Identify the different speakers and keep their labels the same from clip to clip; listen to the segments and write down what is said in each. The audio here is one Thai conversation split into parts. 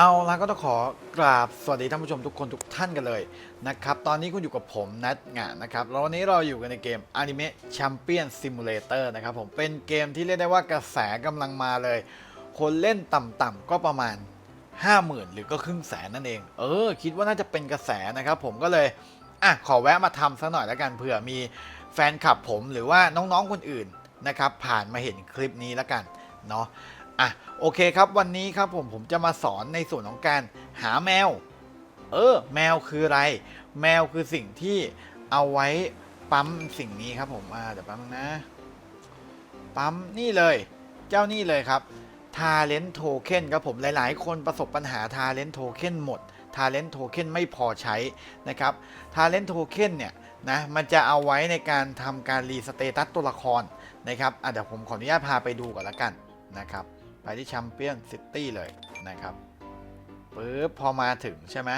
Speaker 1: เอาละก็ต้องขอกราบสวัสดีท่านผู้ชมทุกคนทุกท่านกันเลยนะครับ ตอนนี้คุณอยู่กับผมนัทงานนะครับ แล้ววันนี้เราอยู่กันในเกม Anime Champion Simulator นะครับผมเป็นเกมที่เรียกได้ว่ากระแสกำลังมาเลย คนเล่นต่ำๆก็ประมาณ 50,000 หรือก็ครึ่งแสนนั่นเอง เออ คิดว่าน่าจะเป็นกระแสนะครับผมก็เลย อะ ขอแวะมาทำซะหน่อยแล้วกันเผื่อมีแฟนคลับผมหรือว่าน้องๆคนอื่นนะครับผ่านมาเห็นคลิปนี้แล้วกันเนาะ อะโอเคครับวันนี้ครับผมผมจะมาสอนในส่วนของการหาแมว เออ แมวคืออะไร แมวคือสิ่งที่เอาไว้ปั๊มสิ่งนี้ครับผมอ่าเดี๋ยวปั๊มงนะ ปั๊มนี่เลย เจ้านี่เลยครับ Talent Token ครับผมหลาย ๆ คนประสบปัญหา Talent Token หมด Talent Token ไม่พอใช้นะครับ Talent Token เนี่ยนะมันจะเอาไว้ในการทำการรีสเตตัสตัวละครนะครับอะเดี๋ยวผมขออนุญาตพาไปดูก่อนละกันนะครับ ไปที่แชมเปี้ยนซิตี้เลยนะครับปึ๊บพอมาถึงใช่ไหม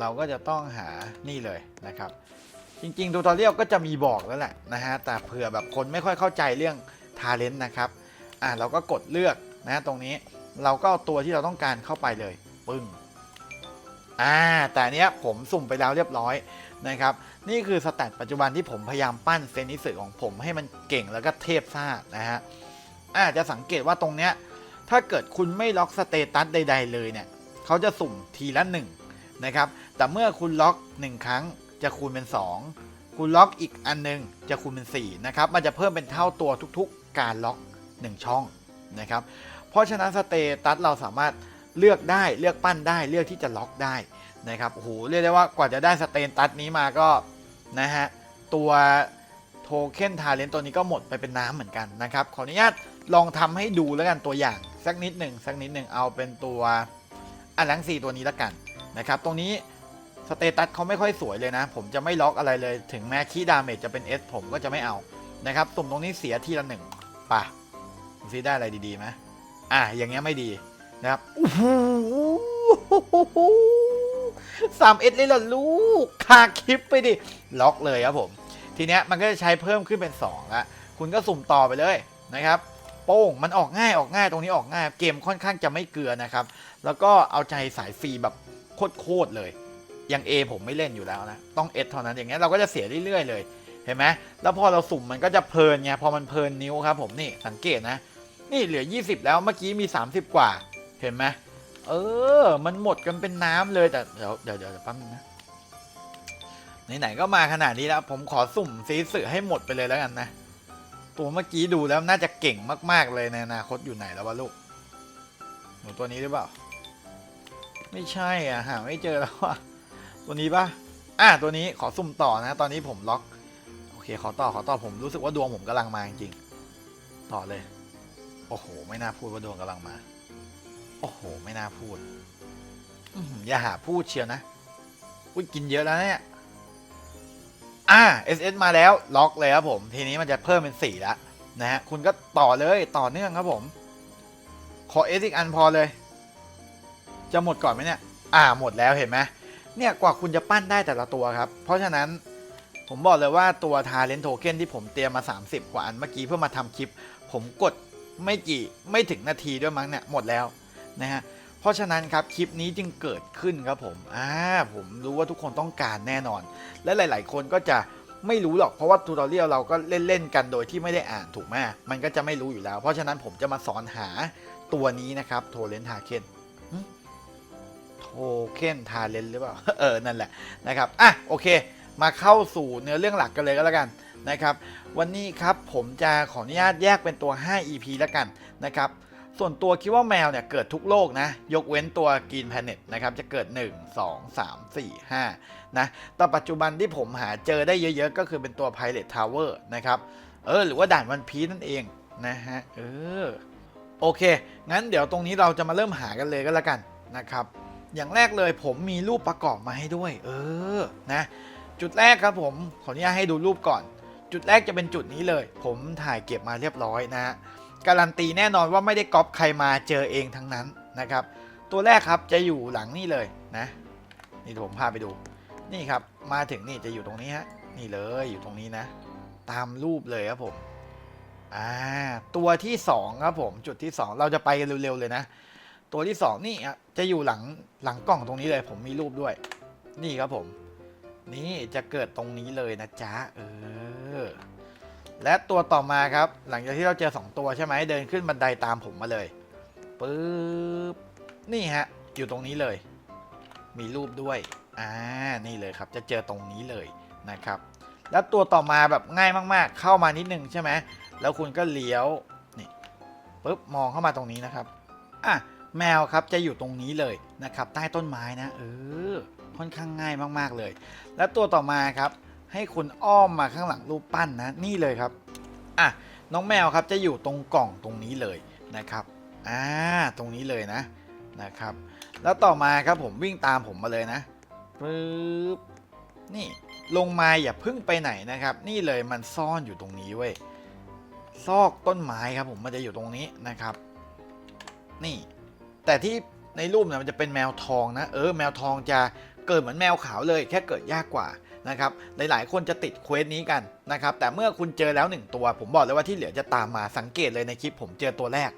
Speaker 1: เราก็จะต้องหานี่เลยนะครับ จริงๆทูตอเรียลก็จะมีบอกแล้วแหละนะฮะแต่เผื่อแบบคนไม่ค่อยเข้าใจเรื่องทาเลนต์นะครับอะเราก็กดเลือกนะตรงนี้เราก็เอาตัวที่เราต้องการเข้าไปเลยปึ้งอ่าแต่เนี้ยผมสุ่มไปแล้วเรียบร้อยนะครับ นี่คือสแตทปัจจุบันที่ผมพยายามปั้นเซนิสึของผมให้มันเก่งแล้วก็เทพซ่านะฮะอาจะสังเกตว่าตรงเนี้ย ถ้าเกิดคุณไม่ล็อกสเตตัสใด ๆ เลยเนี่ยเขาจะสุ่มทีละ1นะครับแต่เมื่อคุณล็อก 1 ครั้งจะคูณเป็น 2 คุณล็อกอีกอันหนึงจะคูณเป็น4นะครับมันจะเพิ่มเป็นเท่าตัวทุกๆ การล็อก 1 ช่องนะครับเพราะฉะนั้นสเตตัสเราสามารถเลือกได้เลือกปั้นได้เลือกที่จะล็อกได้นะครับโอ้โหเรียกได้ว่ากว่าจะได้สเตตัสนี้มาก็นะฮะตัวโทเค็นทาเลนตัวนี้ก็หมดไปเป็นน้ำเหมือนกันนะครับขออนุญาตลองทำให้ดูแล้วกันตัวอย่าง สักนิดหนึ่งสักนิดหนึ่งเอาเป็นตัวอันหลังสี่ตัวนี้แล้วกันนะครับตรงนี้สเตตัสเขาไม่ค่อยสวยเลยนะ ผมจะไม่ล็อกอะไรเลย ถึงแม้คีดาเมจจะเป็น S ผมก็จะไม่เอานะครับตุ่มตรงนี้เสียทีละหนึ่งป่ะซิได้อะไรดีๆไหมอะอย่างเงี้ยไม่ดีนะครับโอ้โหสามเอสเลยเหรอลูกคาคลิปไปดิ ล็อกเลยครับผม ทีเนี้ยมันก็จะใช้เพิ่มขึ้นเป็น2ละคุณก็สุ่มต่อไปเลยนะครับ โป้ง มันออกง่ายออกง่ายตรงนี้ออกง่าย เกมค่อนข้างจะไม่เกลือนะครับ แล้วก็เอาใจสายฟรีแบบโคตรเลย อย่าง A ผมไม่เล่นอยู่แล้วนะ ต้อง S เท่านั้นอย่างเงี้ยเราก็จะเสียเรื่อยๆ เลย เห็นไหมแล้วพอเราสุ่มมันก็จะเพลินไง พอมันเพลินนิ้วครับผมนี่สังเกตนะ นี่เหลือ 20 แล้วเมื่อกี้มี 30 กว่า เห็นไหมเออ มันหมดกันเป็นน้ำเลยแต่เดี๋ยวเดี๋ยวเดี๋ยวแป๊บนึงนะไหนๆก็มาขนาดนี้แล้ว ผมขอสุ่มซีสือให้หมดไปเลยแล้วกันนะ ตัวเมื่อกี้ดูแล้วน่าจะเก่งมาก ๆ เลยในอนาคตอยู่ไหนแล้ววะลูก หนูตัวนี้หรือเปล่า ไม่ใช่อะหาไม่เจอแล้วอะตัวนี้ปะอะตัวนี้ขอสุ่มต่อนะ ตอนนี้ผมล็อก โอเค ขอต่อขอต่อผมรู้สึกว่าดวงผมกำลังมาจริงๆต่อเลย โอ้โห ไม่น่าพูดว่าดวงกำลังมา โอ้โห ไม่น่าพูดอื้อหืออย่าหาพูดเชียวนะอุ้ยกินเยอะแล้วเนี่ย อ่า SS มาแล้วล็อกเลยครับผม ทีนี้มันจะเพิ่มเป็น4แล้วนะฮะคุณก็ต่อเลยต่อเนื่องครับผม ขอ S อีกอันพอเลย จะหมดก่อนไหมเนี่ย อ่าหมดแล้วเห็นไหมเนี่ยกว่าคุณจะปั้นได้แต่ละตัวครับ เพราะฉะนั้นผมบอกเลยว่าตัว Talent Token ที่ผมเตรียมมา 30 กว่าอันเมื่อกี้เพื่อมาทำคลิป ผมกดไม่กี่ไม่ถึงนาทีด้วยมั้งเนี่ยหมดแล้วนะฮะ เพราะฉะนั้นครับคลิปนี้จึงเกิดขึ้นครับผมอ่าผมรู้ว่าทุกคนต้องการแน่นอน และหลาย ๆ คนก็จะไม่รู้หรอกเพราะว่าทูตอเรียลเราก็เล่น ๆ กันโดยที่ไม่ได้อ่านถูกไหมมันก็จะไม่รู้อยู่แล้ว เพราะฉะนั้นผมจะมาสอนหาตัวนี้นะครับโทเลนทาเคนโทเคนทาเลนหรือเปล่า เออ นั่นแหละนะครับอะโอเค มาเข้าสู่เนื้อเรื่องหลักกันเลยก็แล้วกันนะครับ วันนี้ครับผมจะขออนุญาตแยกเป็นตัว 5 EP แล้วกันนะครับ ส่วนตัวคิดว่าแมวเนี่ยเกิดทุกโลกนะ ยกเว้นตัวกีนแพเน็ตนะครับ จะเกิด 1 2 3 4 5 นะ แต่ปัจจุบันที่ผมหาเจอได้เยอะๆ ก็คือเป็นตัว Pilot Tower นะครับ เออ หรือว่าด่านวันพีนั่นเองนะฮะ เออ โอเค งั้นเดี๋ยวตรงนี้เราจะมาเริ่มหากันเลยก็แล้วกันนะครับ อย่างแรกเลยผมมีรูปประกอบมาให้ด้วย เออ นะ จุดแรกครับผมขออนุญาตให้ดูรูปก่อน จุดแรกจะเป็นจุดนี้เลย ผมถ่ายเก็บมาเรียบร้อยนะฮะ การันตีแน่นอนว่าไม่ได้ก๊อปใครมาเจอเองทั้งนั้นนะครับ ตัวแรกครับจะอยู่หลังนี่เลยนะ นี่ผมพาไปดู นี่ครับมาถึงนี่จะอยู่ตรงนี้ฮะนี่เลยอยู่ตรงนี้นะ ตามรูปเลยครับผมอ่าตัวที่สองครับผมจุดที่สองเราจะไปเร็วๆเลยนะ ตัวที่สองนี่จะอยู่หลังหลังกล่องตรงนี้เลย ผมมีรูปด้วย นี่ครับผม นี่จะเกิดตรงนี้เลยนะจ๊ะเออ และตัวต่อมาครับ หลังจากที่เราเจอสองตัวใช่ไหมเดินขึ้นบันไดตามผมมาเลยปึ๊บนี่ฮะ อยู่ตรงนี้เลย มีรูปด้วยอ่านี่เลยครับ จะเจอตรงนี้เลยนะครับ แล้วตัวต่อมาแบบง่ายมากๆ เข้ามานิดนึงใช่ไหมแล้วคุณก็เลี้ยวนี่ปึ๊บมองเข้ามาตรงนี้นะครับอะแมวครับจะอยู่ตรงนี้เลยนะครับ ใต้ต้นไม้นะเออค่อนข้างง่ายมากๆเลย แล้วตัวต่อมาครับ ให้คุณอ้อมมาข้างหลังรูปปั้นนะนี่เลยครับอะน้องแมวครับจะอยู่ตรงกล่องตรงนี้เลยนะครับอ่าตรงนี้เลยนะนะครับ แล้วต่อมาครับผมวิ่งตามผมมาเลยนะปึ๊บนี่ลงมาอย่าพึ่งไปไหนนะครับ นี่เลยมันซ่อนอยู่ตรงนี้เว้ยซอกต้นไม้ครับผมมันจะอยู่ตรงนี้นะครับ นี่ แต่ที่ในรูปเนี่ยมันจะเป็นแมวทองนะ เออ แมวทองจะ เกิดเหมือนแมวขาวเลยแค่เกิดยากกว่านะครับหลายๆ คนจะติดเควสนี้กันนะครับแต่เมื่อคุณเจอแล้ว 1 ตัว ผมบอกเลยว่าที่เหลือจะตามมาสังเกตเลยในคลิปผมเจอตัวแรก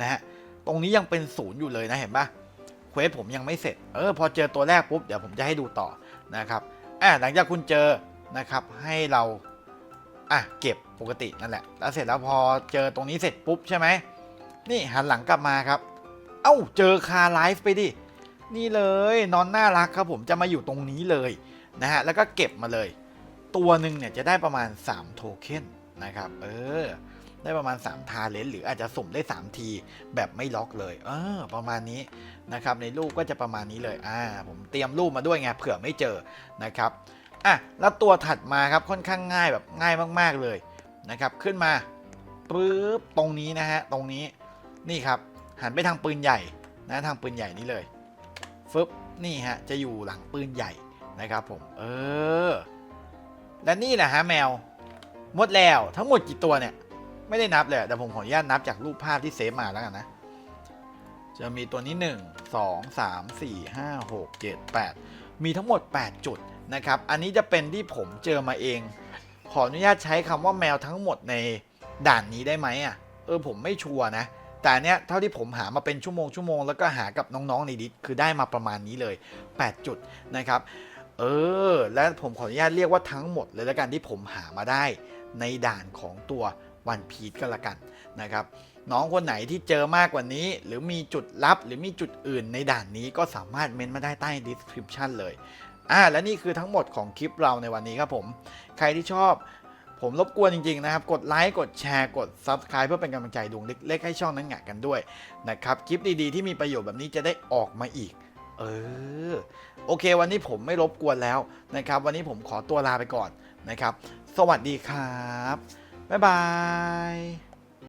Speaker 1: นะฮะตรงนี้ยังเป็นศูนย์อยู่เลยนะเห็นปะเควสผมยังไม่เสร็จเออพอเจอตัวแรกปุ๊บเดี๋ยวผมจะให้ดูต่อนะครับอะหลังจากคุณเจอนะครับให้เราอะเก็บปกตินั่นแหละ แล้วเสร็จแล้วพอเจอตรงนี้เสร็จปุ๊บใช่ไหมนี่หันหลังกลับมาครับ เอ้าเจอคาไลฟ์ไปดิ นี่เลยนอนน่ารักครับผมจะมาอยู่ตรงนี้เลยนะฮะแล้วก็เก็บมาเลย ตัวหนึ่งเนี่ยจะได้ประมาณ 3 โทเค็นนะครับเออได้ประมาณ 3 ทาเลนหรืออาจจะสุ่มได้ 3 ทีแบบไม่ล็อกเลยเออประมาณนี้นะครับในรูปก็จะประมาณนี้เลยอ่าผมเตรียมรูปมาด้วยไงเผื่อไม่เจอนะครับอะแล้วตัวถัดมาครับค่อนข้างง่ายแบบง่ายมากๆเลยนะครับขึ้นมาปึ๊บตรงนี้นะฮะตรงนี้นี่ครับหันไปทางปืนใหญ่นะทางปืนใหญ่นี้เลย ฟึบนี่ฮะจะอยู่หลังปืนใหญ่นะครับผม เออ และนี่แหละฮะแมว หมดแล้วทั้งหมดกี่ตัวเนี่ย ไม่ได้นับเลยแต่ผมขออนุญาตนับจากรูปภาพที่เซฟมาแล้วกันนะ จะมีตัวนี้ 1 2 3 4 5 6 7 8 มีทั้งหมด 8 จุดนะครับ อันนี้จะเป็นที่ผมเจอมาเอง ขออนุญาตใช้คำว่าแมวทั้งหมดในด่านนี้ได้ไหมอะ เออผมไม่ชัวร์นะ แต่เนี้ยเท่าที่ผมหามาเป็นชั่วโมงชั่วโมงแล้วก็หากับน้องๆในดิสคือได้มาประมาณนี้เลย 8 จุดนะครับเออและผมขออนุญาตเรียกว่าทั้งหมดเลยล้วกันที่ผมหามาได้ในด่านของตัววันพีชก็แล้วกันนะครับน้องคนไหนที่เจอมากกว่านี้ หรือมีจุดลับ หรือมีจุดอื่นในด่านนี้ก็สามารถเมนมาได้ใต้ description เลยอ่าและนี่คือทั้งหมดของคลิปเราในวันนี้ครับผม ใครที่ชอบ ผมรบกวนจริงๆนะครับ กดไลค์ กดแชร์ กด Subscribe เพื่อเป็นกำลังใจดวงเล็กๆให้ช่องนั้นหงะกันด้วยนะครับ คลิปดีๆที่มีประโยชน์แบบนี้จะได้ออกมาอีก เออ โอเค วันนี้ผมไม่รบกวนแล้วนะครับ วันนี้ผมขอตัวลาไปก่อนนะครับ สวัสดีครับ บ๊ายบาย